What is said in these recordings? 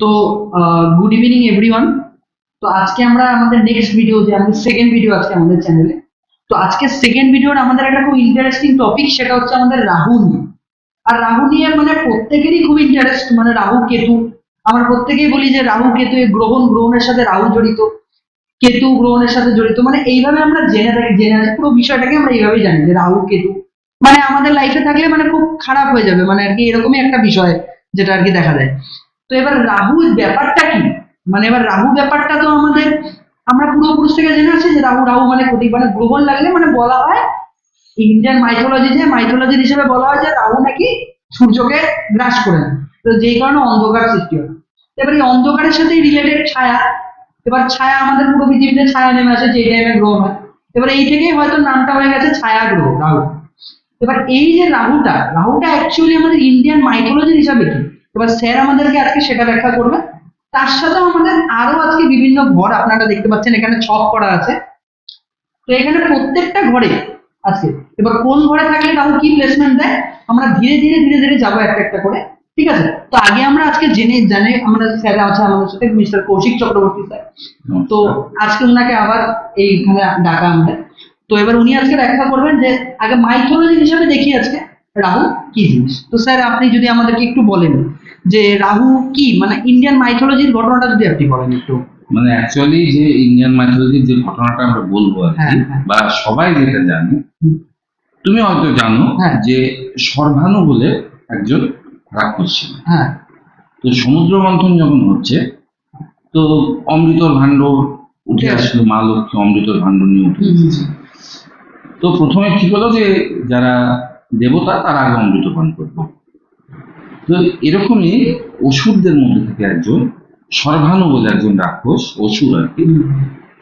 তো good evening everyone তো আজকে আমরা আমাদের নেক্সট ভিডিও যে আমাদের সেকেন্ড ভিডিও আজকে আমাদের চ্যানেলে তো আজকে সেকেন্ড ভিডিওর আমাদের একটা খুব ইন্টারেস্টিং টপিক সেটা হচ্ছে আমাদের রাহু নিয়ে। আর রাহু নিয়ে মানে প্রত্যেকেরই খুব ইন্টারেস্ট মানে রাহু কেতু। আমরা প্রত্যেকেই বলি যে রাহু কেতু এই গ্রহণ, গ্রহণের সাথে রাহু জড়িত। কেতু গ্রহণের সাথে জড়িত মানে এইভাবে আমরা জেনে থাকি, জেনে পুরো বিষয়টাকে আমরা এইভাবেই জানি যে রাহু, কেতু। মানে আমাদের লাইফে থাকলে মানে খুব খারাপ হয়ে যাবে মানে আর কি এরকমই একটা বিষয় যেটা আর কি দেখা যায়। তো এবার রাহু ব্যাপারটা কি? মানে এবার রাহু ব্যাপারটা তো আমাদের, আমরা পূর্বপুরুষ থেকে জেনে আছি যে রাহু রাহু মানে প্রতীক মানে গ্রহণ লাগলে মানে বলা হয় ইন্ডিয়ান মাইথোলজি যে মাইথোলজির হিসেবে বলা হয় যে রাহু নাকি সূর্যকে গ্রাস করে নেয় তো যেই কারণে অন্ধকার সৃষ্টি হয়। এবার এই অন্ধকারের সাথে রিলেটেড ছায়া, এবার ছায়া আমাদের পুরো পৃথিবীতে ছায়া নেমে আসে যে টাইমে গ্রহ হয়। এবার এই থেকেই হয়তো নামটা হয়ে গেছে ছায়া গ্রহ, রাহু। এবার এই যে রাহুটা রাহুটা অ্যাকচুয়ালি আমাদের ইন্ডিয়ান মাইথোলজির হিসাবে কি? এবার স্যার আমাদেরকে আজকে সেটা ব্যাখ্যা করবে। তার সাথেও আমাদের আরও আজকে বিভিন্ন ঘর আপনারা দেখতে পাচ্ছেন এখানে ছক করা আছে। তো এখানে প্রত্যেকটা ঘরে আছে এবার কোন ঘরে থাকলে রাহু কি প্লেসমেন্ট দেয়? আমরা ধীরে ধীরে ধীরে ধীরে যাব একটা একটা করে ঠিক আছে? তো আগে আমরা আজকে জেনে জানে আমরা স্যার আছে আমাদের সাথে মিস্টার কৌশিক চক্রবর্তী স্যার। তো আজকে ওনাকে আবার এইখানে ডাকা আমাদের। তো এবার উনি আজকে ব্যাখ্যা করবেন যে আগে মাইথোলজি হিসেবে দেখি আজকে রাহু কি জিনিস? তো স্যার আপনি যদি আমাদেরকে একটু বলেন। যে রাহু কি? মানে ইন্ডিয়ান মাইথোলজির ঘটনাটা যদি আপনি বলেন একটু। মানে অ্যাকচুয়ালি যে ইন্ডিয়ান মাইথোলজির যে ঘটনাটা আমরা বলব আর হ্যাঁ, কি হ্যাঁ। বা সবাই যেটা জানে তুমি হয়তো জানো হ্যাঁ। যে সর্বানু বলে একজন রাক্ষস ছিল। হ্যাঁ। তো সমুদ্র মন্থন যখন হচ্ছে তো অমৃতর ভাণ্ড উঠে আসলো মা লক্ষ্মী অমৃতর ভাণ্ড নিয়ে উঠে এসেছে তো প্রথমে ঠিক হলো যে যারা দেবতা তারা আগে অমৃত পান করবে তো এরকমই অসুরদের মধ্যে থেকে একজন সর্বানু বলে একজন রাক্ষস অসুর আর কি।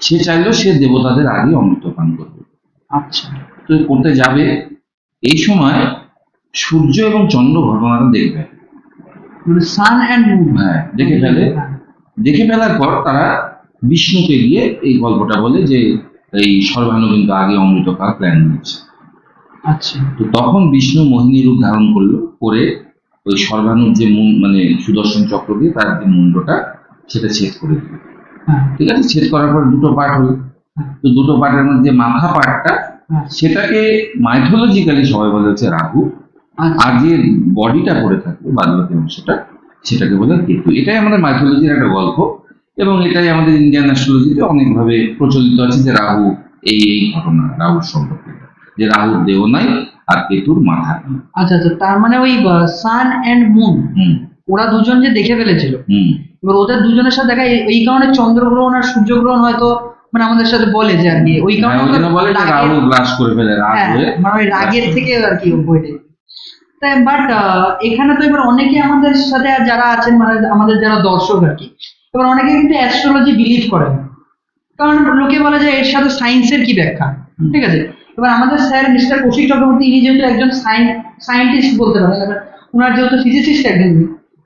সে চাইলো সে দেবতাদের আগে অমৃত পান করবে। আচ্ছা। তো করতে যাবে এই সময় সূর্য এবং চন্দ্র ঘটনাটা দেখবে। মানে সান অ্যান্ড মুন হ্যাঁ দেখে ফেলে। দেখে ফেলার পর তারা বিষ্ণুকে গিয়ে এই গল্পটা বলে যে এই সর্বানু কিন্তু আগে অমৃত খাওয়ার প্ল্যান নিয়েছে। আচ্ছা। তো তখন বিষ্ণু মোহিনী রূপ ধারণ করল করে ওই সর্বানুর যে মুন মানে সুদর্শন চক্র দিয়ে তার যে মুন্ডটা সেটা ছেদ করে দিল। হ্যাঁ। ঠিক আছে? ছেদ করার পর দুটো পার্ট হলো। তো দুটো পার্টের মধ্যে মাথা পার্টটা হ্যাঁ। সেটাকে মাইথোলজিক্যালি সবাই বলে হচ্ছে রাহু। আচ্ছা। আর যে বডিটা পড়ে থাকবে বাদবাকি অংশটা সেটাকে বলে কেতু। এটাই আমাদের মাইথোলজির একটা গল্প এবং এটাই আমাদের ইন্ডিয়ান অ্যাস্ট্রোলজিতে অনেকভাবে প্রচলিত আছে যে রাহু এই এই ঘটনা রাহুর সম্পর্কে। যে রাহুর দেহ নাই আর কেতুর মাথা। আচ্ছা আচ্ছা তার মানে ওই সান অ্যান্ড মুন ওরা দুজন যে দেখে ফেলেছিল। এবার ওদের দুজনের সাথে দেখা এই- কারণে চন্দ্রগ্রহণ আর সূর্যগ্রহণ হয়তো মানে আমাদের সাথে বলে যে আর কি ওই হ্যাঁ, কারণে বলে যে রাহু গ্রাস করে ফেলে রাগ হ্যাঁ, মানে ওই রাগের থেকে আর কি বইটা তাই বাট এখানে তো এবার অনেকে আমাদের সাথে যারা আছেন মানে আমাদের যারা দর্শক আর কি এবার অনেকে কিন্তু অ্যাস্ট্রোলজি বিলিভ করে কারণ লোকে বলে যে এর সাথে সায়েন্সের কি ব্যাখ্যা? ঠিক আছে? এবার আমাদের স্যার মিস্টার কৌশিক চক্রবর্তী ইনি যেহেতু একজন সায়েন্টিস্ট বলতে পারেন এবার ওনার যেহেতু ফিজিসিস্ট একজন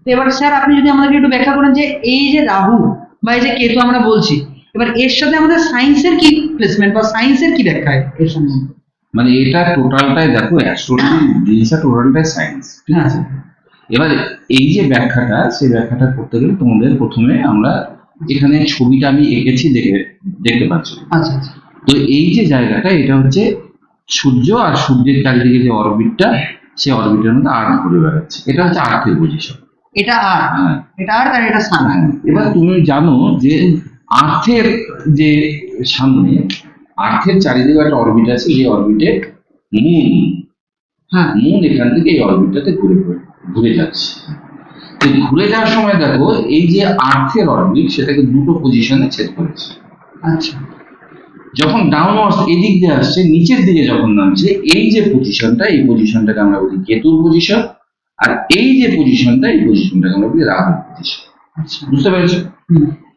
তো এবার স্যার আপনি যদি আমাদেরকে একটু ব্যাখ্যা করেন যে এই যে রাহু বা এই যে কেতু আমরা বলছি এবার এর সাথে আমাদের সায়েন্সের কি প্লেসমেন্ট বা সায়েন্সের কি ব্যাখ্যা এর সম্বন্ধে মানে এটা টোটালটাই দেখো অ্যাস্ট্রোলজি জিনিসটা টোটালটাই সায়েন্স ঠিক হ্যাঁ। আছে? এবার এই যে ব্যাখ্যাটা সেই ব্যাখ্যাটা করতে গেলে তোমাদের প্রথমে আমরা এখানে ছবিটা আমি এঁকেছি দেখে দেখতে পাচ্ছ? আচ্ছা আচ্ছা। তো এই যে জায়গাটা এটা হচ্ছে সূর্য আর সূর্যের চারিদিকে যে অরবিটটা সেই অরবিটের মধ্যে আর্থ ঘুরে বেড়াচ্ছে। এটা হচ্ছে আর্থের পজিশন এটা আর হ্যাঁ। এটা আর আর এটা সান হ্যাঁ। এবার তুমি জানো যে আর্থের যে সামনে আর্থের চারিদিকে একটা অরবিট আছে যে অরবিটে মুন হ্যাঁ। মুন এখান থেকে এই অরবিটটাতে ঘুরে ঘুরে ঘুরে যাচ্ছে। তো ঘুরে যাওয়ার সময় দেখো এই যে আর্থের অরবিট সেটাকে দুটো পজিশনে ছেদ করেছে। আচ্ছা। যখন ডাউনওয়ার্স এদিক দিয়ে আসছে নিচের দিকে যখন নামছে এই যে পজিশনটা এই পজিশনটাকে আমরা বলি কেতুর পজিশন আর এই যে পজিশনটা এই পজিশনটাকে আমরা বলি রাহুর পজিশন আচ্ছা। বুঝতে পেরেছ?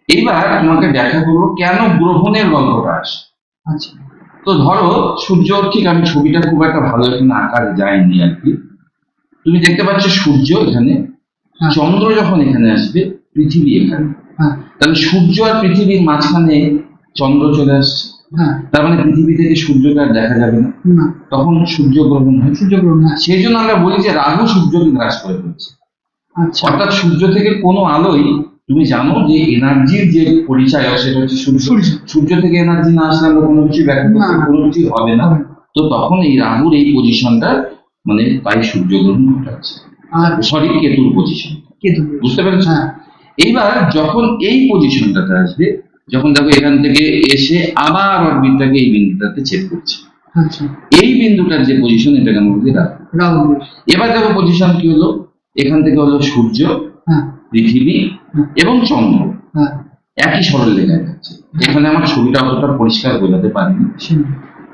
এইবার তোমাকে দেখা করব কেন গ্রহণের গল্পটা আসে। আচ্ছা। তো ধরো সূর্য ঠিক আমি ছবিটা খুব একটা ভালো এখানে আকারে যায়নি আর কি। তুমি দেখতে পাচ্ছ সূর্য এখানে হ্যাঁ। চন্দ্র যখন এখানে আসবে পৃথিবী এখানে। হ্যাঁ। তাহলে সূর্য আর পৃথিবীর মাঝখানে চন্দ্র চলে আসছে। তার মানে পৃথিবী থেকে সূর্যকে আর দেখা যাবে না। তখন সূর্য গ্রহণ হয়। সূর্যগ্রহণ হ্যাঁ। সেই জন্য আমরা বলি যে রাহু সূর্যকে গ্রাস করে ফেলছে। আচ্ছা। অর্থাৎ সূর্য থেকে কোনো আলোই তুমি জানো যে এনার্জির যে পরিচয় সেটা হচ্ছে সূর্য। সূর্য। সূর্য থেকে এনার্জি না আসলে আমরা কোনো কিছু ব্যাখ্যা। কোনো কিছু হবে না। তো তখন এই রাহুর এই পজিশনটা মানে তাই সূর্যগ্রহণ ঘটাচ্ছে আর সরি কেতুর পজিশন কেতু বুঝতে পেরেছ? হ্যাঁ। এইবার যখন এই পজিশনটাতে আসবে যখন দেখো এখান থেকে এসে আবার অরবিটটাকে এই বিন্দুটাতে ছেদ করছে। আচ্ছা। এই বিন্দুটার যে পজিশন এটাকে আমরা বলি রাহু। এবার দেখো পজিশন কি হলো? এখান থেকে হলো সূর্য হ্যাঁ। পৃথিবী এবং চন্দ্র। হ্যাঁ। একই সরল লেখা যাচ্ছে। এখানে আমার ছবিটা অতটা পরিষ্কার বোঝাতে পারিনি।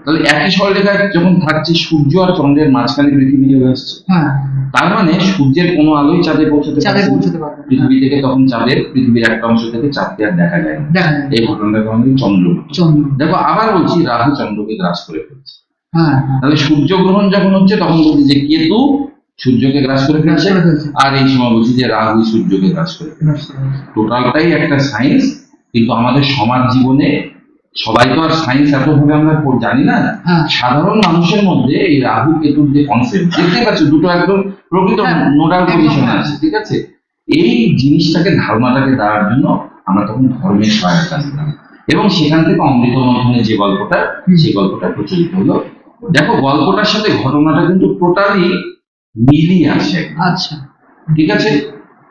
তাহলে একই সরলরেখায় যখন থাকছে সূর্য আর চন্দ্রের মাঝখানে পৃথিবী চলে আসছে। হ্যাঁ। তার মানে সূর্যের কোনো আলোই চাঁদে পৌঁছাতে চাঁদে। পৌঁছতে পারবে পৃথিবী থেকে তখন চাঁদের পৃথিবীর একটা অংশ থেকে চাঁদকে আর দেখা যায় না। এই ঘটনাটাকে আমাদের চন্দ্র। দেখো আবার বলছি রাহু চন্দ্রকে গ্রাস করে ফেলছে। হ্যাঁ। তাহলে সূর্য গ্রহণ যখন হচ্ছে তখন বলছি যে কেতু সূর্যকে গ্রাস করে গ্রাস করে ফেলছে। আর এই সময় বলছি যে রাহু সূর্যকে গ্রাস করে ফেলছে। টোটালটাই একটা সায়েন্স কিন্তু আমাদের সমাজ জীবনে সবাই তো আর সায়েন্স এতভাবে আমরা জানি না। হ্যাঁ। সাধারণ মানুষের মধ্যে এই রাহু কেতুর যে কনসেপ্ট দেখতে পাচ্ছ দুটো একদম প্রকৃত হ্যাঁ, নোডাল একদম। পজিশনে আছে ঠিক আছে? এই জিনিসটাকে ধারণাটাকে দেওয়ার জন্য আমরা তখন ধর্মের সহায়তা নিলাম এবং সেখান থেকে অমৃত মন্থনের যে গল্পটা। সেই গল্পটা প্রচলিত হলো। দেখো গল্পটার সাথে ঘটনাটা কিন্তু টোটালি মিলিয়ে একদম। আচ্ছা। ঠিক আছে?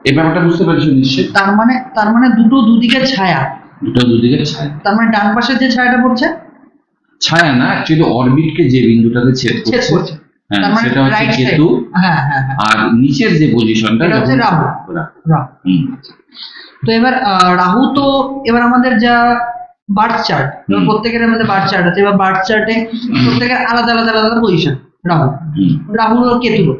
এই ব্যাপারটা বুঝতে পারছ নিশ্চয়ই? তার মানে তার মানে দুটো দুদিকে ছায়া। দুটো দুদিকে ছায়া। তার মানে ডান পাশে যে ছায়াটা পড়ছে? ছায়া না অ্যাকচুয়ালি অরবিটকে যে বিন্দুটাতে ছেদ করছে হ্যাঁ মানে সেটা হচ্ছে কেতু হ্যাঁ হ্যাঁ হ্যাঁ। আর নিচের যে পজিশনটা হচ্ছে রাহু। রাহু। তো এবার রাহু তো এবার আমাদের যা বার্থ চার্ট। প্রত্যেকের আমাদের বার্থ চার্ট আছে এবার বার্থ চার্টে প্রত্যেকের আলাদা আলাদা আলাদা পজিশন রাহু। রাহুর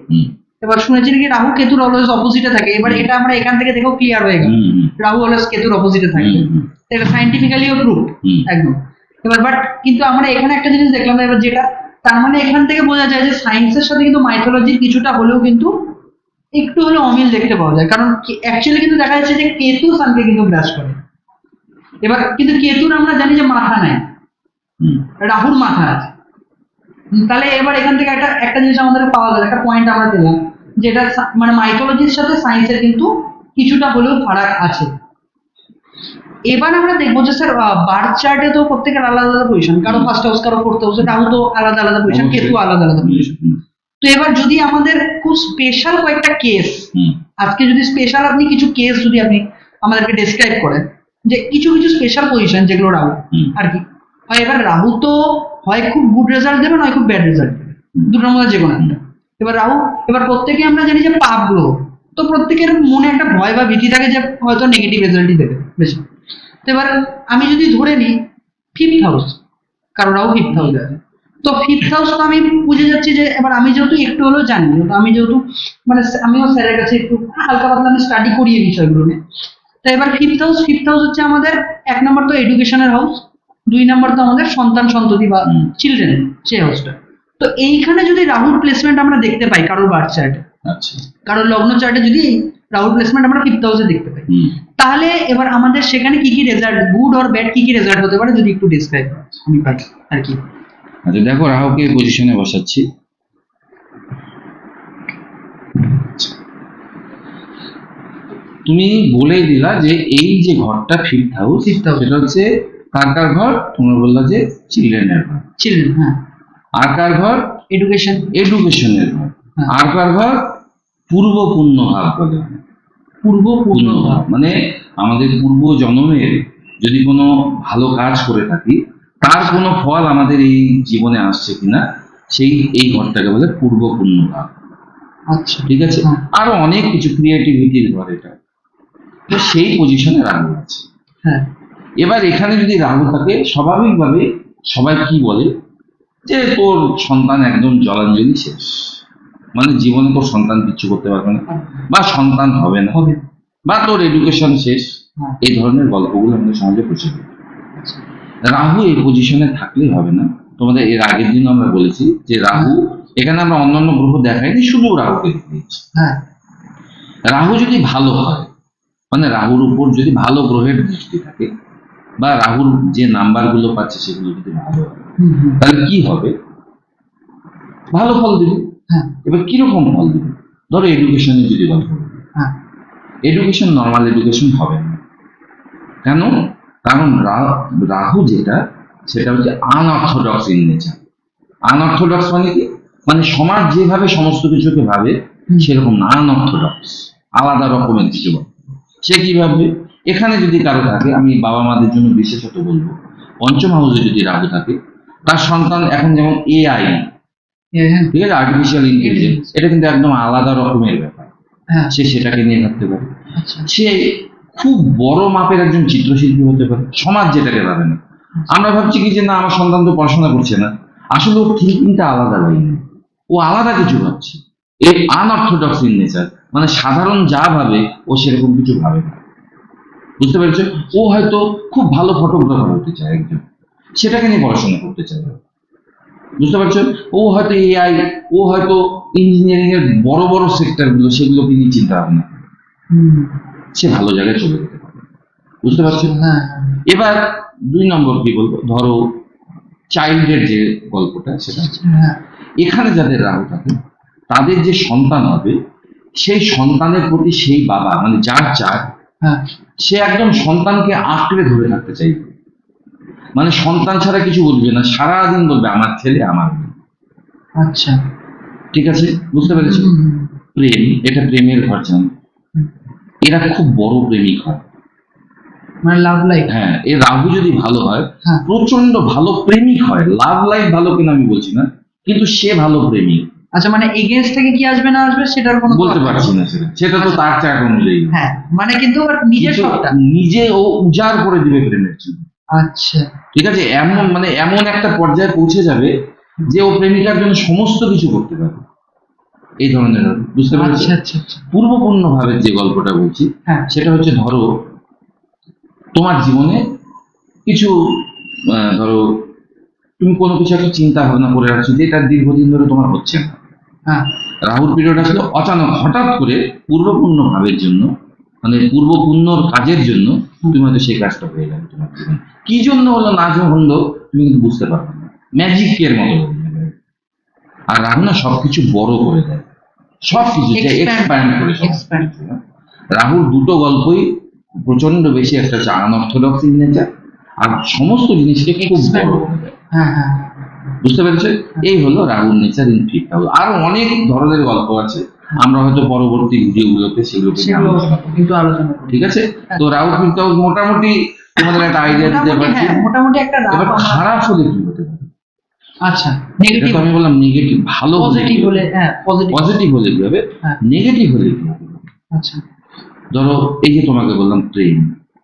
হুম। এবার শুনেছি নাকি রাহু কেতুর অলওয়েজ অপোজিটে থাকে। এবার এটা আমরা এখান থেকে দেখেও ক্লিয়ার হয়ে গেল। রাহু অলওয়েজ কেতুর অপোজিটে থাকে। এটা সাইন্টিফিক্যালিও হুম। একদম। এবার বাট কিন্তু আমরা এখানে একটা জিনিস দেখলাম এবার যেটা তার মানে এখান থেকে বোঝা যায় যে সায়েন্সের সাথে কিন্তু মাইথোলজির কিছুটা হলেও কিন্তু একটু হলেও অমিল দেখতে পাওয়া যায়। কারণ অ্যাকচুয়ালি কিন্তু দেখা যাচ্ছে যে কেতু সানকে কিন্তু গ্রাস করে। এবার কিন্তু কেতুর আমরা জানি যে মাথা নাই। হুম, রাহুর মাথা আছে। তাহলে এবার এখান থেকে একটা একটা জিনিস আমাদের পাওয়া গেল একটা পয়েন্ট আমরা পেলাম যেটা মানে মাইথোলজির সাথে সায়েন্সের কিন্তু কিছুটা হলেও ফারাক আছে। এবার আমরা দেখব যে স্যার বার্থ চার্টে তো প্রত্যেকের আলাদা আলাদা পজিশন কারও ফার্স্ট হাউস কারও ফোর্থ হাউস রাহু তো আলাদা আলাদা পজিশন কেতু আলাদা আলাদা পজিশন তো এবার যদি আমাদের খুব স্পেশাল কয়েকটা কেস আজকে যদি স্পেশাল আপনি কিছু কেস যদি আপনি আমাদেরকে ডেসক্রাইব করেন যে কিছু কিছু স্পেশাল পজিশন যেগুলো রাহু আর কি। হয় এবার রাহু তো হয় খুব গুড রেজাল্ট দেবে নয় খুব ব্যাড রেজাল্ট দেবে। দুটোর মধ্যে যে কোনো একটা। এবার রাহু এবার প্রত্যেকে আমরা জানি যে পাপ গ্রহ। তো প্রত্যেকের মনে একটা ভয় বা ভীতি থাকে যে হয়তো নেগেটিভ রেজাল্টই দেবে বেশি। এবার আমি যদি ধরে নিই ফিফথ হাউস কারোরাও ফিফথ হাউসে আছে। তো ফিফথ হাউস তো আমি বুঝে যাচ্ছি যে এবার আমি যেহেতু একটু হলেও জানি আমি যেহেতু মানে আমিও স্যারের কাছে একটু হালকা পাতলা আমি স্টাডি করি এই বিষয়গুলো নিয়ে। তো এবার ফিফথ হাউস ফিফথ হাউস হচ্ছে আমাদের এক নম্বর তো এডুকেশনের হাউস দুই নম্বর তো আমাদের সন্তান সন্ততি বা চিলড্রেন সেই হাউসটা তো এইখানে যদি রাহুর প্লেসমেন্ট আমরা দেখতে পাই কারোর বার্থ চার্টে আচ্ছা। কারোর লগ্ন চার্টে যদি রাহুর প্লেসমেন্ট আমরা ফিফথ হাউসে দেখতে পাই। তাহলে এবার আমাদের সেখানে কি কি রেজাল্ট গুড অর ব্যাড কি কি রেজাল্ট হতে পারে যদি একটু ডিসক্রাইব আমি পাই আর কি? আচ্ছা দেখো রাহুকে পজিশনে বসাচ্ছি। তুমি বলেই দিলা যে এই যে ঘরটা ফিফথ হাউস। সেটা হচ্ছে কার কার ঘর তোমরা বললা যে চিলড্রেনের ঘর। চিলড্রেন হ্যাঁ। আর কার ঘর? এডুকেশন এডুকেশনের ঘর। হ্যাঁ। আর কার ঘর? পূর্ব পুণ্য ভাব। বলে পূর্ব পূর্ণ ভাব। মানে আমাদের পূর্ব জন্মের যদি কোনো ভালো কাজ করে থাকি তার কোনো ফল আমাদের এই জীবনে আসছে কিনা সেই এই ঘরটাকে বলে পূর্ব পুণ্য ভাব। আচ্ছা। ঠিক আছে? হ্যাঁ। আরও অনেক কিছু ক্রিয়েটিভিটির ঘর এটা। তো সেই পজিশনে রাহু আছে। হ্যাঁ। এবার এখানে যদি রাহু থাকে স্বাভাবিকভাবে সবাই কি বলে? যে তোর সন্তান একদম জলাঞ্জলি শেষ। মানে জীবনে তোর সন্তান কিচ্ছু করতে পারবে না। বা সন্তান হবে না। হবে বা তোর এডুকেশন শেষ। হ্যাঁ। এই ধরনের গল্পগুলো আমাদের সমাজে প্রচলিত। রাহু এই পজিশনে থাকলেই হবে না। তোমাদের এর আগের দিন আমরা বলেছি যে রাহু এখানে আমরা অন্যান্য গ্রহ দেখাইনি শুধু রাহুকে হ্যাঁ। রাহু যদি ভালো হয় মানে রাহুর উপর যদি ভালো গ্রহের দৃষ্টি থাকে বা রাহুর যে নাম্বারগুলো পাচ্ছে সেগুলো যদি ভালো হয় তাহলে কি হবে? ভালো ফল দিবে। হ্যাঁ। এবার কীরকম ফল দিবে? ধরো এডুকেশনে যদি গল্প হ্যাঁ। এডুকেশন নর্মাল এডুকেশন হবে না। কেন? কারণ রাহু যেটা সেটা হচ্ছে আনঅর্থোডক্স ইন নেচার আনঅর্থোডক্স মানে কি? মানে সমাজ যেভাবে সমস্ত কিছুকে ভাবে সেরকম না। আনঅর্থোডক্স আলাদা রকমের কিছু। সে কি ভাববে? এখানে যদি কারও থাকে আমি বাবা মাদের জন্য বিশেষত বলব পঞ্চম হাউসে যদি রাহু থাকে তার সন্তান এখন যেমন এআই ঠিক আছে? আর্টিফিশিয়াল ইন্টেলিজেন্স এটা কিন্তু একদম আলাদা রকমের ব্যাপার। হ্যাঁ। সে সেটাকে নিয়ে থাকতে পারে। আচ্ছা। সে খুব বড় মাপের একজন চিত্রশিল্পী হতে পারে সমাজ যেটাকে ভাবে না। আমরা ভাবছি কি যে না আমার সন্তান তো পড়াশোনা করছে না। আসলে ওর থিঙ্কিংটা আলাদা লাইনে ও আলাদা কিছু ভাবছে। এই আনঅর্থোডক্স ইন নেচার মানে সাধারণ যা ভাবে ও সেরকম কিছু ভাবে না। বুঝতে পেরেছ? ও হয়তো খুব ভালো ফটোগ্রাফার হতে চায় একজন। সেটাকে নিয়ে পড়াশোনা করতে চায়। বুঝতে পারছ ও হয়তো এআই ও হয়তো ইঞ্জিনিয়ারিং এর বড় বড় সেক্টরগুলো সেগুলোকে নিয়ে চিন্তা ভাবনা সে ভালো জায়গায় চলে যেতে পারে। বুঝতে পারছ হ্যাঁ। এবার দুই নম্বর কি বলব? ধরো চাইল্ডের যে গল্পটা সেটা হ্যাঁ। এখানে যাদের রাহু থাকে তাদের যে সন্তান হবে সেই সন্তানের প্রতি সেই বাবা মানে যার চার হ্যাঁ। সে একদম সন্তানকে আঁকড়ে ধরে থাকতে চাইবে। মানে সন্তান ছাড়া কিছু বলবে না সারাদিন বলবে আমার ছেলে আমার মেয়ে। আচ্ছা। ঠিক আছে? বুঝতে পেরেছি? প্রেম এটা প্রেমের ঘরজান হুম। এরা খুব বড় প্রেমিক হয়। মানে লাভ লাইফ হ্যাঁ এ রাহু যদি ভালো হয় হ্যাঁ। প্রচণ্ড ভালো প্রেমিক হয়। লাভ লাইফ ভালো কিনা আমি বলছি না কিন্তু সে ভালো প্রেমিক। আচ্ছা মানে এগেনস্ট থেকে কি আসবে না আসবে সেটার কোনো বলতে পারছি না সেটা। সেটা তো তার চাক অনুযায়ী। হ্যাঁ মানে কিন্তু নিজের সবটা। নিজে ও উজাড় করে দিবে প্রেমের জন্য। আচ্ছা। ঠিক আছে এমন মানে এমন একটা পর্যায়ে পৌঁছে যাবে যে ও প্রেমিকার জন্য সমস্ত কিছু করতে পারবে। এই ধরনের। বুঝতে পারছি আচ্ছা আচ্ছা আচ্ছা। পূর্বপূর্ণ ভাবে যে গল্পটা বলছি হ্যাঁ। সেটা হচ্ছে ধরো তোমার জীবনে কিছু ধরো তুমি কোনো কিছু একটা চিন্তা ভাবনা করে রাখছো যেটা দীর্ঘদিন ধরে তোমার হচ্ছে না। হ্যাঁ। রাহুর পিরিয়ড আসলে অচানক হঠাৎ করে পূর্বপূর্ণ ভাবের জন্য মানে পূর্বপূর্ণর কাজের জন্য তুমি হয়তো সেই কাজটা হয়ে যাবে তোমার জীবনে। কি জন্য হলো না হলো তুমি কিন্তু বুঝতে পারবে না। ম্যাজিকের মতো আর রাহু না সবকিছু বড় করে দেয়। সবকিছু. এক্সপ্যান্ড করে হ্যাঁ। রাহুর দুটো গল্পই প্রচণ্ড বেশি একটা হচ্ছে আনঅর্থোডক্স নেচার আর সমস্ত জিনিসকে খুব. বড় করে দেয়। হ্যাঁ হ্যাঁ বুঝতে পেরেছে? এই হলো রাহুল নেচার ইন হাউস আরও অনেক ধরনের গল্প আছে। আমরা হয়তো পরবর্তী ভিডিওগুলোতে সেগুলোকে সেগুলো আলোচনা করব। কিন্তু আলোচনা করি ঠিক আছে? তো রাহুল ফিফথ হাউস মোটামুটি তোমাদের একটা আইডিয়া দিতে পারছি। হ্যাঁ মোটামুটি একটা এবার খারাপ হলে কি হতে পারে? আচ্ছা নেগেটিভ আমি বললাম নেগেটিভ ভালো পজিটিভ হলে হ্যাঁ পজিটিভ পজিটিভ হলে কি হবে? হ্যাঁ। নেগেটিভ হলে কি হবে? আচ্ছা। ধরো এই যে তোমাকে বললাম প্রেম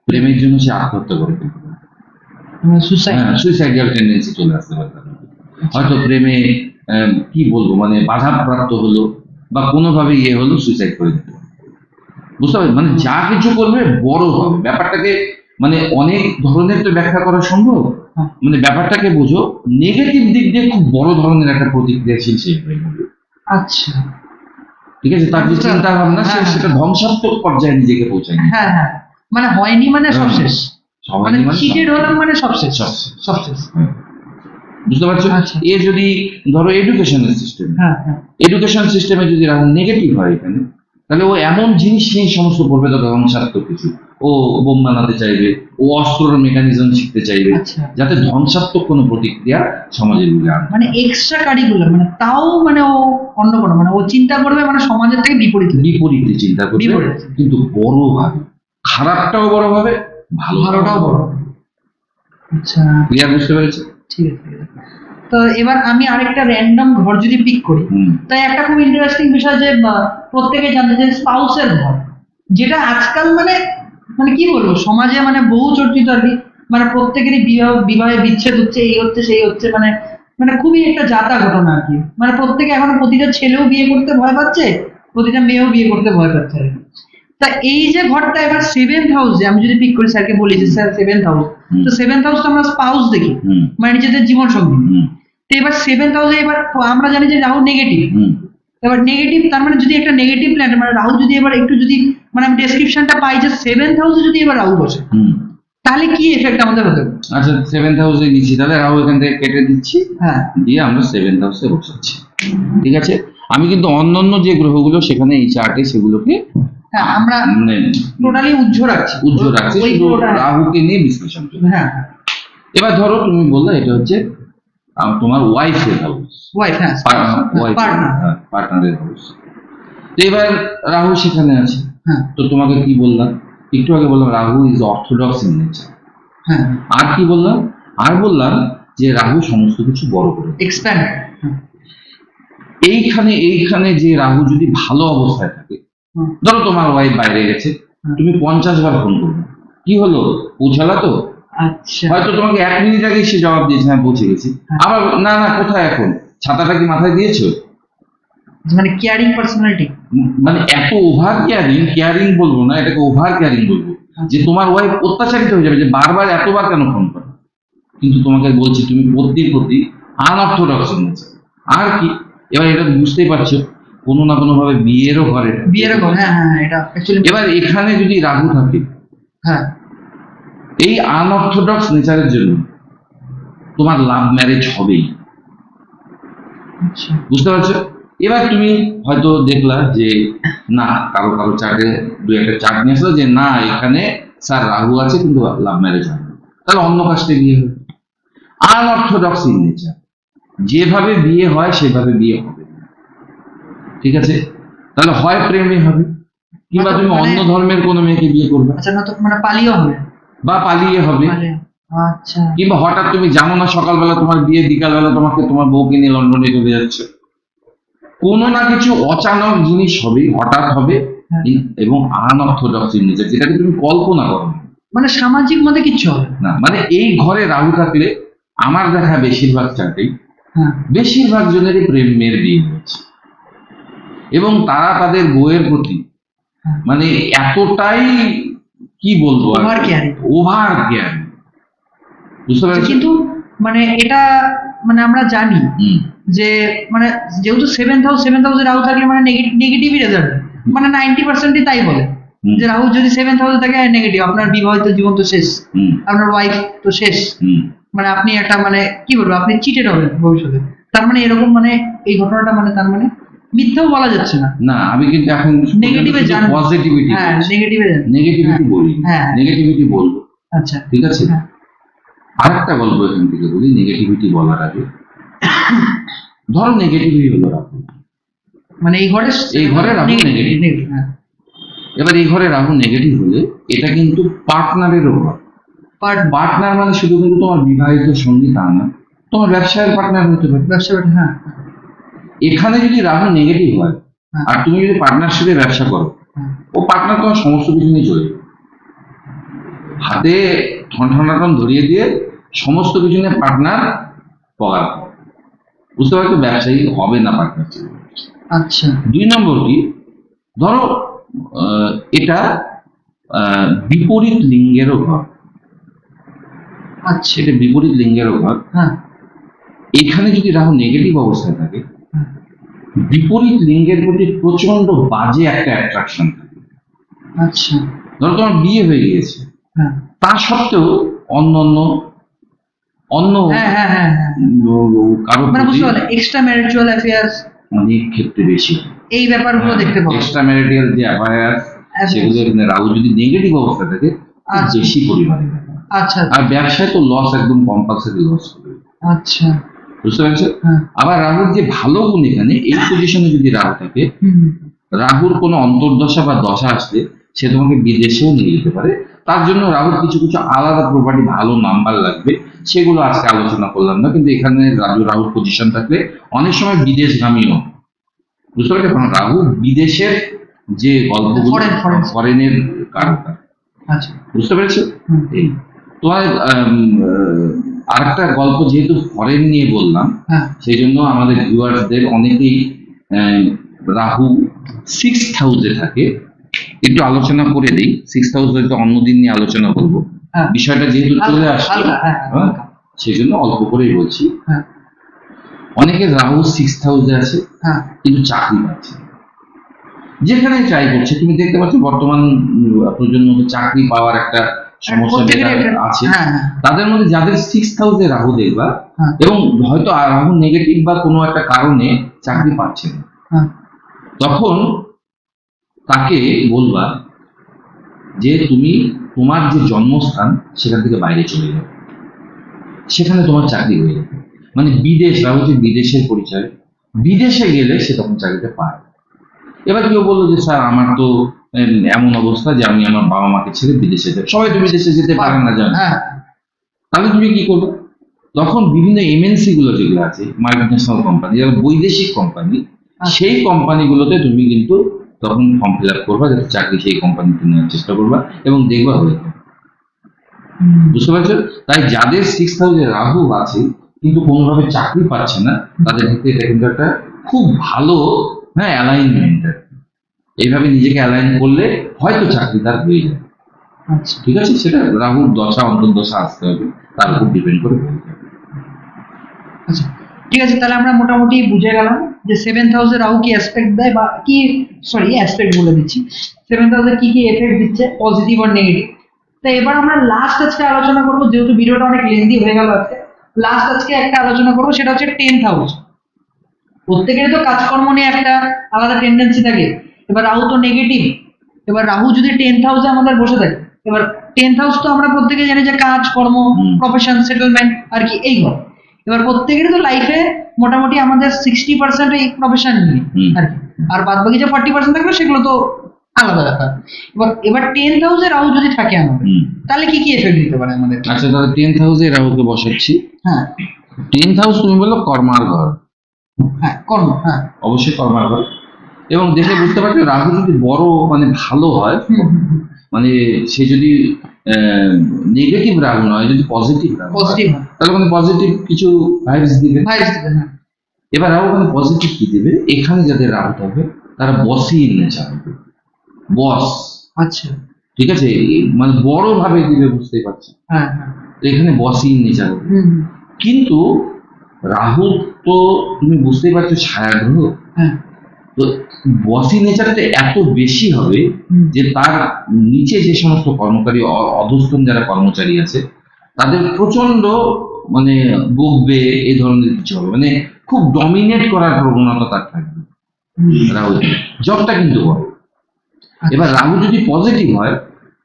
প্রেমের জন্য সে আত্মহত্যা করে ফেলতে হ্যাঁ সুইসাইডাল টেন্ডেন্সি চলে আসতে পারে হয়তো প্রেমে কি বলব মানে বাধাপ্রাপ্ত হলো বা কোনোভাবে ইয়ে হলো সুইসাইড করে দিতে বুঝতে পারছি মানে যা কিছু করবে বড় হবে। ব্যাপারটাকে মানে অনেক ধরনের তো ব্যাখ্যা করা সম্ভব। হ্যাঁ। মানে ব্যাপারটাকে বুঝো নেগেটিভ দিক দিয়ে খুব বড় ধরনের একটা প্রতিক্রিয়াশীল সে হয়ে আচ্ছা। ঠিক আছে? তার যে। চিন্তা ভাবনা সে হ্যাঁ, সেটা ধ্বংসাত্মক পর্যায়ে নিজেকে পৌঁছায় হ্যাঁ হ্যাঁ। মানে হয়নি মানে সব হ্যাঁ। শেষ। মানে মানে চিটেড হলাম মানে সব শেষ। সব শেষ। বুঝতে পারছ? আচ্ছা। এ যদি ধরো এডুকেশনের সিস্টেম এডুকেশন সিস্টেমে যদি নেগেটিভ হয় এখানে তাহলে ও এমন জিনিস নিয়ে সমস্ত পড়বে তো ধ্বংসাত্মক কিছু ও বোম বানাতে চাইবে ও অস্ত্রের মেকানিজম শিখতে চাইবে আচ্ছা। যাতে ধ্বংসাত্মক কোনো প্রতিক্রিয়া সমাজের বুঝে আনবে মানে এক্সট্রা কারিকুলার মানে তাও মানে ও অন্য কোনো মানে ও চিন্তা করবে মানে সমাজের থেকে বিপরীত বিপরীতে চিন্তা করবে কিন্তু বড় ভাবে খারাপটাও বড় ভাবে ভালো ভালোটাও বড় আচ্ছা। ক্লিয়ার বুঝতে পেরেছি? ঠিক আছে। তো এবার আমি আরেকটা র্যান্ডম ঘর যদি পিক করি তাই একটা খুব ইন্টারেস্টিং বিষয় যে প্রত্যেকে জানতে যে স্পাউসের ঘর। যেটা আজকাল মানে মানে কি বলব সমাজে মানে বহু চর্চিত আর কি। মানে প্রত্যেকেরই বিবাহ বিবাহে বিচ্ছেদ হচ্ছে এই হচ্ছে সেই হচ্ছে মানে মানে খুবই একটা জাতা ঘটনা আর কি। মানে প্রত্যেকে এখন প্রতিটা ছেলেও বিয়ে করতে ভয় পাচ্ছে প্রতিটা মেয়েও বিয়ে করতে ভয় পাচ্ছে আর কি। তা এই যে ঘরটা এবার সেভেন্থ হাউসে আমি যদি পিক করি স্যারকে বলি যে স্যার সেভেন্থ হাউস তো সেভেন্থ হাউস তো আমরা স্পাউস দেখি মানে নিজেদের জীবন সঙ্গী তো এবার সেভেন হাউসে এবার আমরা জানি যে রাহু নেগেটিভ হুম। এবার নেগেটিভ তার মানে যদি একটা নেগেটিভ প্ল্যানেট মানে রাহু যদি এবার একটু যদি মানে আমি ডেসক্রিপশনটা পাই যে সেভেন হাউসে যদি এবার রাহু বসে হুম। তাহলে কি এফেক্ট আমাদের হতে আচ্ছা সেভেন হাউসে নিচ্ছি তাহলে রাহু এখান থেকে কেটে দিচ্ছি হ্যাঁ। দিয়ে আমরা সেভেন্থ হাউসে বসাচ্ছি। ঠিক আছে? আমি কিন্তু অন্যান্য যে গ্রহগুলো সেখানে এই চার্টে সেগুলোকে হ্যাঁ আমরা মানে টোটালি উজ্জ্ব রাখছি। উজ্জ্বল রাখছি রাহুকে নিয়ে বিশ্লেষণ হ্যাঁ। এবার ধরো তুমি বললে এটা হচ্ছে তোমার ওয়াইফের হাউস ওয়াইফ হ্যাঁ পার্টনারের হাউস তো এবার রাহু সেখানে আছে। হ্যাঁ। তো তোমাকে কি বললাম? একটু আগে বললাম Rahu is orthodox in nature হ্যাঁ। আর কি বললাম? আর বললাম যে রাহু সমস্ত কিছু বড় করে এক্সপ্যান্ড এইখানে এইখানে যে রাহু যদি ভালো অবস্থায় থাকে ধরো তোমার ওয়াইফ বাইরে গেছে তুমি পঞ্চাশ বার ফোন করবে কি হলো? পৌঁছালা তো আচ্ছা। হয়তো তোমাকে এক মিনিট আগে সে জবাব দিয়েছে হ্যাঁ পৌঁছে গেছি। হ্যাঁ। আবার না না কোথায় এখন? ছাতাটা কি মাথায় দিয়েছ? মানে কেয়ারিং পার্সোনালিটি মানে এত ওভার কেয়ারিং কেয়ারিং বলব না এটাকে ওভার কেয়ারিং বলব। যে তোমার ওয়াইফ অত্যাচারিত হয়ে যাবে যে বারবার এতবার কেন ফোন করে? কিন্তু তোমাকে বলছি তুমি পত্নীর প্রতি আনঅর্থোডক্স নিয়েছো আর কি? এবার এটা বুঝতেই পারছ কোনো না কোনো ভাবে বিয়েরও ঘরে বিয়েরও ঘরে হ্যাঁ হ্যাঁ হ্যাঁ, এটা অ্যাকচুয়ালি এবার এখানে যদি রাহু থাকে হ্যাঁ। এই আনঅর্থোডক্স নেচারের জন্য তোমার লাভ ম্যারেজ হবেই। আচ্ছা। বুঝতে পারছ? এবার তুমি হয়তো দেখলা যে না কারও কারও চার্টে দু একটা চার্ট নিয়ে আসলো যে না এখানে স্যার রাহু আছে কিন্তু লাভ ম্যারেজ হবে। তাহলে অন্য কাজটা বিয়ে হবে? আনঅর্থোডক্স ইন নেচার যেভাবে বিয়ে হয় সেভাবে বিয়ে হবে ঠিক আছে? তাহলে হয় প্রেমে হবে কিংবা তুমি মানে- অন্য ধর্মের কোনো মেয়েকে বিয়ে করবে। আচ্ছা না তো মানে পালিয়েও হবে বা পালিয়ে হবে আচ্ছা কিংবা হঠাৎ তুমি জানো না সকালবেলা তোমার বিয়ে বিকালবেলা তোমাকে তোমার বউকে নিয়ে লন্ডনে চলে যাচ্ছে কোনো না কিছু অচানক জিনিস হবে হঠাৎ হবে হ্যাঁ। এবং আনঅর্থোডক্স নেচার যেটাকে তুমি কল্পনা করো। মানে সামাজিক মধ্যে কিচ্ছু হবে না। মানে এই ঘরে রাহু থাকলে আমার দেখা বেশিরভাগ চাকরি হ্যাঁ বেশিরভাগ জনেরই প্রেমের বিয়ে হয়েছে এবং তারা তাদের বউয়ের প্রতি হ্যাঁ। মানে এতটাই কি বলব. ওভার কেয়ারিং বুঝতে পারছি কিন্তু মানে এটা মানে আমরা জানি যে মানে যেহেতু সেভেন হাউস সেভেন হাউসে রাহু থাকলে মানে নেগেটিভই রেজাল্ট মানে নাইনটি পার্সেন্টই তাই বলে যে রাহু যদি সেভেন হাউসে থাকে নেগেটিভ আপনার বিবাহিত জীবন তো শেষ। আপনার ওয়াইফ তো শেষ। মানে আপনি একটা মানে কি বলব আপনি চিটেড হবেন ভবিষ্যতে। তার মানে এরকম মানে এই ঘটনাটা মানে তার মানে মিথ্যাও বলা যাচ্ছে না। না আমি কিন্তু এখন নেগেটিভে জান পজিটিভিটি হ্যাঁ নেগেটিভে নেগেটিভিটি হ্যাঁ। বলি। হ্যাঁ। নেগেটিভিটি বলব। আচ্ছা। ঠিক আছে? হ্যাঁ। আরেকটা গল্প এখান থেকে বলি নেগেটিভিটি বলার আগে। ধরো নেগেটিভিটি হলো রাহু। মানে এই ঘরে এই ঘরে রাহু নেগেটিভ। হ্যাঁ। এবার এই ঘরে রাহু নেগেটিভ হলে এটা কিন্তু পার্টনারের পার্ট পার্টনার মানে শুধু কিন্তু তোমার বিবাহিত সঙ্গী তা না তোমার ব্যবসায়ের পার্টনার হতে পারে। ব্যবসা হ্যাঁ। এখানে যদি রাহু নেগেটিভ হয় হ্যাঁ। আর তুমি যদি পার্টনারশিপে ব্যবসা করো হ্যাঁ। ও পার্টনার তোমার সমস্ত কিছু নিয়ে চলে। হাতে ঠন ঠনাটন ধরিয়ে দিয়ে সমস্ত কিছু নিয়ে পার্টনার পগার বুঝতে পারছ ব্যবসায়ী হবে না পার্টনারশিপ আচ্ছা দুই নম্বর কি ধরো এটা বিপরীত লিঙ্গেরও ঘর আচ্ছা এটা বিপরীত লিঙ্গেরও ঘর হ্যাঁ এখানে যদি রাহু নেগেটিভ অবস্থায় থাকে। বিপরীত লিঙ্গের প্রতি প্রচণ্ড বাজে একটা অ্যাট্রাকশন থাকে। আচ্ছা। ধরো তোমার বিয়ে হয়ে গিয়েছে। হ্যাঁ। তা সত্ত্বেও অন্য অন্য অন্য হ্যাঁ হ্যাঁ কারও মানে এক্সট্রা অ্যাফেয়ার্স অনেক ক্ষেত্রে বেশি। এই ব্যাপারগুলো দেখতে পাবো। এক্সট্রা ম্যারিটাল যে অ্যাফায়ার Affairs। সেগুলো রাহু যদি নেগেটিভ অবস্থা থাকে আচ্ছা। বেশি পরিমাণে। আচ্ছা আর ব্যবসায় তো লস একদম কম্পালসারি লস আচ্ছা। বুঝতে পারছ হ্যাঁ। আবার রাহুর যে ভালো গুণ এখানে এই পজিশনে যদি রাহু থাকে। রাহুর কোনো অন্তর্দশা বা দশা আসলে সে তোমাকে বিদেশেও নিয়ে যেতে পারে। তার জন্য রাহুর কিছু কিছু আলাদা প্রপার্টি ভালো নাম্বার লাগবে। সেগুলো আজকে আলোচনা করলাম না কিন্তু এখানে রাজু রাহুর পজিশন থাকলে অনেক সময় বিদেশগামীও। বুঝতে পারছ কারণ রাহু বিদেশের যে গল্পগুলো. ফরেনের কারণ আচ্ছা। বুঝতে পেরেছ তোমার আর একটা গল্প যেহেতু ফরেন নিয়ে বললাম হ্যাঁ। সেই জন্য আমাদের ভিউয়ার্সদের অনেকেই রাহু সিক্স হাউসে থাকে। একটু আলোচনা করে দিই। সিক্স হাউস হয়তো অন্যদিন নিয়ে আলোচনা করব। হ্যাঁ। বিষয়টা যেহেতু চলে আসছে হ্যাঁ, সেই জন্য অল্প করেই বলছি। অনেকে রাহু সিক্স হাউসে আছে কিন্তু চাকরি পাচ্ছে। যেখানে ট্রাই করছে তুমি দেখতে পাচ্ছ বর্তমান উম, প্রজন্মকে চাকরি পাওয়ার একটা সমস্যা আছে হ্যাঁ হ্যাঁ। তাদের মধ্যে যাদের সিক্স হাউসে রাহু দেখবা। এবং হয়তো রাহু নেগেটিভ বা কোনো একটা কারণে চাকরি পাচ্ছে না। হ্যাঁ। তখন তাকে বলবা যে তুমি তোমার যে জন্মস্থান সেখান থেকে বাইরে চলে যাও। সেখানে তোমার চাকরি হয়ে যাবে। মানে বিদেশ রাহু হচ্ছে বিদেশের পরিচয় বিদেশে গেলে সে তখন চাকরিটা পায়। এবার কেউ বলল যে স্যার আমার তো এমন অবস্থা যে আমি আমার বাবা মাকে ছেড়ে বিদেশে যাই। সবাই তো বিদেশে যেতে পারে না জানো? হ্যাঁ। তাহলে তুমি কি করবে? তখন বিভিন্ন এমএনসি গুলো যেগুলো আছে মাল্টিন্যাশনাল কোম্পানি যেগুলো বৈদেশিক কোম্পানি সেই কোম্পানিগুলোতে তুমি কিন্তু তখন ফর্ম ফিল আপ করবা যাতে চাকরি সেই কোম্পানিতে নেওয়ার চেষ্টা করবা এবং দেখবা হয়ে যাবে। বুঝতে পারছ? তাই যাদের সিক্স থাউজেন্ড রাহু আছে কিন্তু কোনোভাবে চাকরি পাচ্ছে না তাদের ক্ষেত্রে এটা কিন্তু একটা খুব ভালো হ্যাঁ অ্যালাইনমেন্ট এইভাবে নিজেকে অ্যালাইন করলে হয়তো চাকরি তার হয়ে যাবে আচ্ছা। ঠিক আছে? সেটা রাহুর দশা অন্তর্দশা আসতে হবে। তার উপর ডিপেন্ড করে আচ্ছা। ঠিক আছে তাহলে আমরা মোটামুটি বুঝে গেলাম যে সেভেন হাউসে রাহু কি অ্যাসপেক্ট দেয় বা কি সরি অ্যাসপেক্ট বলে দিচ্ছি। সেভেন হাউসে কি কি এফেক্ট দিচ্ছে পজিটিভ আর নেগেটিভ তো এবার আমরা লাস্ট আজকে আলোচনা করব যেহেতু ভিডিওটা অনেক লেন্দি হয়ে গেল আজকে লাস্ট আজকে একটা আলোচনা করব সেটা হচ্ছে টেন্থ হাউস প্রত্যেকের তো কাজকর্ম নিয়ে একটা আলাদা টেন্ডেন্সি থাকে। এবার রাহু তো নেগেটিভ এবার রাহু যদি টেন্থ হাউসে আমাদের বসে থাকে এবার টেন্থ হাউস তো আমরা প্রত্যেকে জানি যে কাজ কর্ম প্রফেশন সেটেলমেন্ট আর কি এই ঘর এবার প্রত্যেকেরই তো লাইফে মোটামুটি আমাদের সিক্সটি পার্সেন্ট এই প্রফেশন নিয়ে। আর কি। আর বাদ বাকি যে ফর্টি পার্সেন্ট থাকবে সেগুলো তো আলাদা ব্যাপার। এবার এবার টেন্থ হাউসে রাহু যদি থাকে আমাদের তাহলে কি কি এফেক্ট দিতে পারে আমাদের? আচ্ছা তাহলে টেন্থ হাউসে রাহুকে বসাচ্ছি। হ্যাঁ। টেন্থ হাউস তুমি বলল কর্মার ঘর। হ্যাঁ কর্ম হ্যাঁ। অবশ্যই কর্মার ঘর। এবং দেখে বুঝতে পারছ রাহু যদি বড় মানে ভালো হয়। মানে সে যদি নেগেটিভ রাহু নয় যদি পজিটিভ রাহু হয়। তাহলে মানে পজিটিভ কিছু ভাইবস দিবে। ভাই দিবেন, হ্যাঁ। এবার রাহু মানে পজিটিভ কি দিবে? এখানে যাদের রাহু থাকবে তারা বসই নেচার হবে বস আচ্ছা। ঠিক আছে? মানে বড় ভাবে দিবে বুঝতেই পারছি? হ্যাঁ হ্যাঁ। এখানে বসই হুম হুম, কিন্তু রাহু তো তুমি বুঝতেই পারছ ছায়া গ্রহ হ্যাঁ। তো বসি নেচারটা এত বেশি হবে যে তার নিচে যে সমস্ত কর্মকারী অ- অধস্তন যারা কর্মচারী আছে তাদের প্রচণ্ড মানে বকবে এই ধরনের কিছু হবে। মানে খুব ডমিনেট করার প্রবণতা তার থাকবে। হুম। রাহু জবটা কিন্তু বড়। এবার রাহু যদি পজিটিভ হয়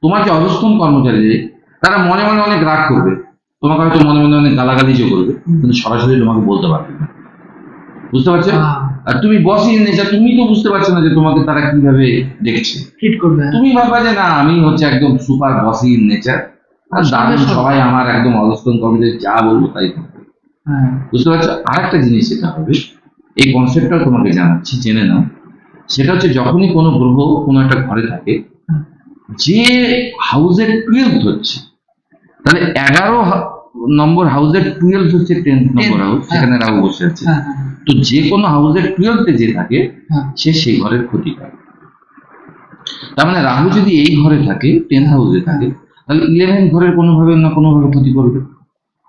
তোমার যে অধস্তন কর্মচারী তারা মনে মনে অনেক রাগ করবে। তোমাকে হয়তো মনে মনে অনেক গালাগালিজও করবে কিন্তু সরাসরি তোমাকে বলতে পারবে না। বুঝতে পারছ আর তুমি বসই নেচার তুমি তো বুঝতে পারছ না যে তোমাকে তারা কীভাবে দেখছে করবে হ্যাঁ। তুমি ভাববা যে না আমি হচ্ছে একদম সুপার বসই নেচার আর দারুণ। সবাই আমার একদম অধস্তন কর্মচারী যা বলব তাই করবে হ্যাঁ বুঝতে পারছ আরেকটা জিনিস যেটা হবে এই কনসেপ্টটাও তোমাকে জানাচ্ছি জেনে নাও সেটা হচ্ছে যখনই কোনো গ্রহ কোনো একটা ঘরে থাকে হ্যাঁ। যে হাউসের টুয়েলভ হচ্ছে তাহলে এগারো নম্বর হাউসের টুয়েলভ হচ্ছে টেন্থ নম্বর হাউস হ্যাঁ। সেখানে রাহু বসে আছে হ্যাঁ হ্যাঁ তো যে কোনো হাউসের টুয়েলভে যে থাকে হ্যাঁ। সে সেই ঘরের ক্ষতি করে। তার মানে রাহু যদি এই ঘরে থাকে টেন্থ হাউসে থাকে তাহলে ইলেভেন ঘরের কোনোভাবে না কোনোভাবে ক্ষতি করবে?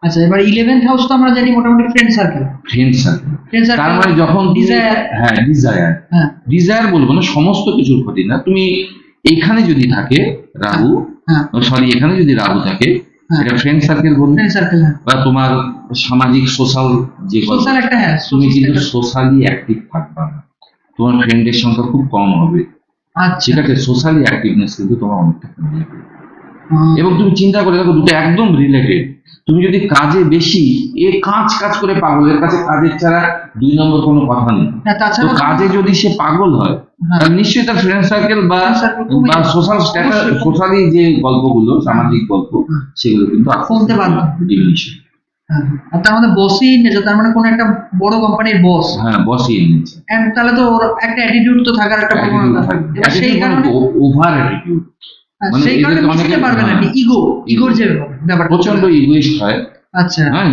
আচ্ছা এবার ইলেভেন্থ হাউস তো আমরা জানি মোটামুটি ফ্রেন্ড সার্কেল ফ্রেন্ড সার্কেল তার মানে যখন ডিজায়ার হ্যাঁ ডিজায়ার হ্যাঁ। ডিজায়ার বলব না সমস্ত কিছুর ক্ষতি না। তুমি এখানে যদি থাকে রাহু হ্যাঁ। সরি এখানে যদি রাহু থাকে হ্যাঁ। সেটা ফ্রেন্ড সার্কেল ফ্রেন্ড সার্কেল হ্যাঁ। বা তোমার সামাজিক সোশ্যাল যে সোশ্যাল একটা হ্যাঁ তুমি কিন্তু সোশ্যালি অ্যাক্টিভ থাকবা না। তোমার ফ্রেন্ডের সংখ্যা খুব কম হবে। আচ্ছা। ঠিক আছে সোশ্যালি অ্যাক্টিভনেস কিন্তু তোমার অনেকটা কমে যাবে। এবং তুমি চিন্তা করে দেখো দুটো একদম রিলেটেড তুমি যদি কাজে বেশি এ কাজ কাজ করে পাগলের কাছে কাজের ছাড়া দুই নম্বর কোনো কথা নেই। তো তাছাড়া কাজে যদি সে পাগল হয় হ্যাঁ। নিশ্চয়ই তার ফ্রেন্ড সার্কেল বা বা সোশ্যাল স্ট্যাটাস সোশ্যালি যে গল্পগুলো সামাজিক গল্প সেগুলো কিন্তু আস্তে বাধ্য। হ্যাঁ, আর তার মধ্যে বসই নেছে তার মানে কোনো একটা বড় কোম্পানির বস হ্যাঁ নিয়েছে এন্ড তাহলে তো ওর একটা অ্যাটিটিউড তো থাকার একটা প্রবণতা। এবার সেই কারণে ওভার অ্যাটিটিউড হ্যাঁ, মানে সেই কারণে তো মিশতে পারবে না হ্যাঁ। ইগো ইগোর যে ব্যাপারটা। প্রচণ্ড ইগোইস্ট হয়। আচ্ছা। হ্যাঁ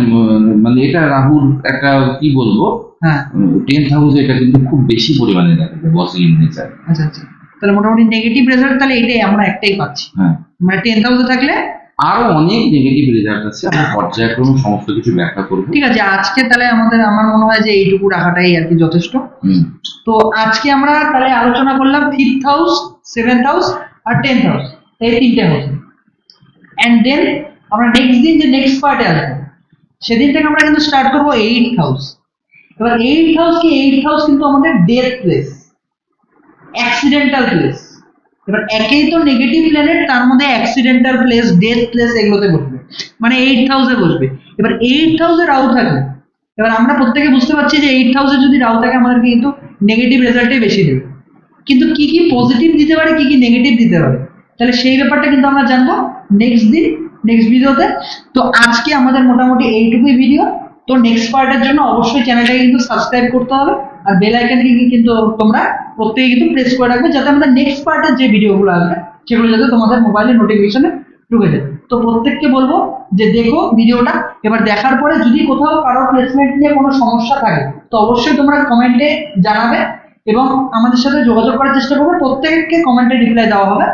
মানে এটা রাহুর একটা কি বলব? হ্যাঁ। টেন্থ হাউসে এটা কিন্তু খুব বেশি পরিমাণে দেখা যায় বসিং নেচার আচ্ছা আচ্ছা। তাহলে মোটামুটি নেগেটিভ রেজাল্ট তাহলে এটাই আমরা একটাই পাচ্ছি। হ্যাঁ। মানে টেন্থ হাউসে থাকলে? আরও অনেক নেগেটিভ রেজাল্ট আছে আমরা পর্যায়ক্রমে সমস্ত কিছু ব্যাখ্যা করব। ঠিক আছে আজকে তাহলে আমাদের আমার মনে হয় যে এইটুকু রাখাটাই আর কি যথেষ্ট। হুম। তো আজকে আমরা তাহলে আলোচনা করলাম ফিফথ হাউস সেভেন্থ হাউস আর টেন্থ হাউস এই তিনটে হাউস অ্যান্ড দেন আমরা নেক্সট দিন যে নেক্সট পার্টে আসব সেদিন থেকে আমরা কিন্তু স্টার্ট করব এইট হাউস এবার এইট হাউস কি? এইট হাউস কিন্তু আমাদের ডেথ প্লেস অ্যাক্সিডেন্টাল প্লেস এবার একেই তো নেগেটিভ প্ল্যানেট তার মধ্যে অ্যাক্সিডেন্টাল প্লেস ডেথ প্লেস এগুলোতে বসবে। মানে এইট হাউসে বসবে। এবার এইট হাউসে রাউ থাকবে এবার আমরা প্রত্যেকে বুঝতে পারছি যে এইট হাউসে যদি রাউ থাকে, আমাদেরকে কিন্তু নেগেটিভ রেজাল্টই বেশি দেবে। কিন্তু কি কি পজিটিভ দিতে পারে, কি কি নেগেটিভ দিতে পারে? তাহলে সেই ব্যাপারটা কিন্তু আমরা জানব নেক্সট দিন নেক্সট ভিডিওতে তো আজকে আমাদের মোটামুটি এইটুকুই ভিডিও তো নেক্সট পার্টের জন্য অবশ্যই চ্যানেলটাকে কিন্তু সাবস্ক্রাইব করতে হবে। আর বেল আইকনকে কিন্তু তোমরা প্রত্যেকে কিন্তু প্রেস করে রাখবে যাতে আমাদের নেক্সট পার্টের যে ভিডিওগুলো আসবে, সেগুলো যাতে তোমাদের মোবাইলে নোটিফিকেশনে ঢুকে যায়। তো প্রত্যেককে বলব যে দেখো ভিডিওটা এবার দেখার পরে যদি কোথাও কারও প্লেসমেন্ট নিয়ে কোনো সমস্যা থাকে, তো অবশ্যই তোমরা কমেন্টে জানাবে এবং আমাদের সাথে যোগাযোগ করার চেষ্টা করবে। প্রত্যেককে কমেন্টে রিপ্লাই দেওয়া হবে।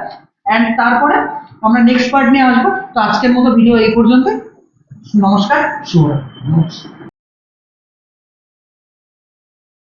অ্যান্ড তারপরে আমরা নেক্সট পার্ট নিয়ে আসব। তো আজকের মতো ভিডিও এই পর্যন্ত নমস্কার। শুভ নমস্কার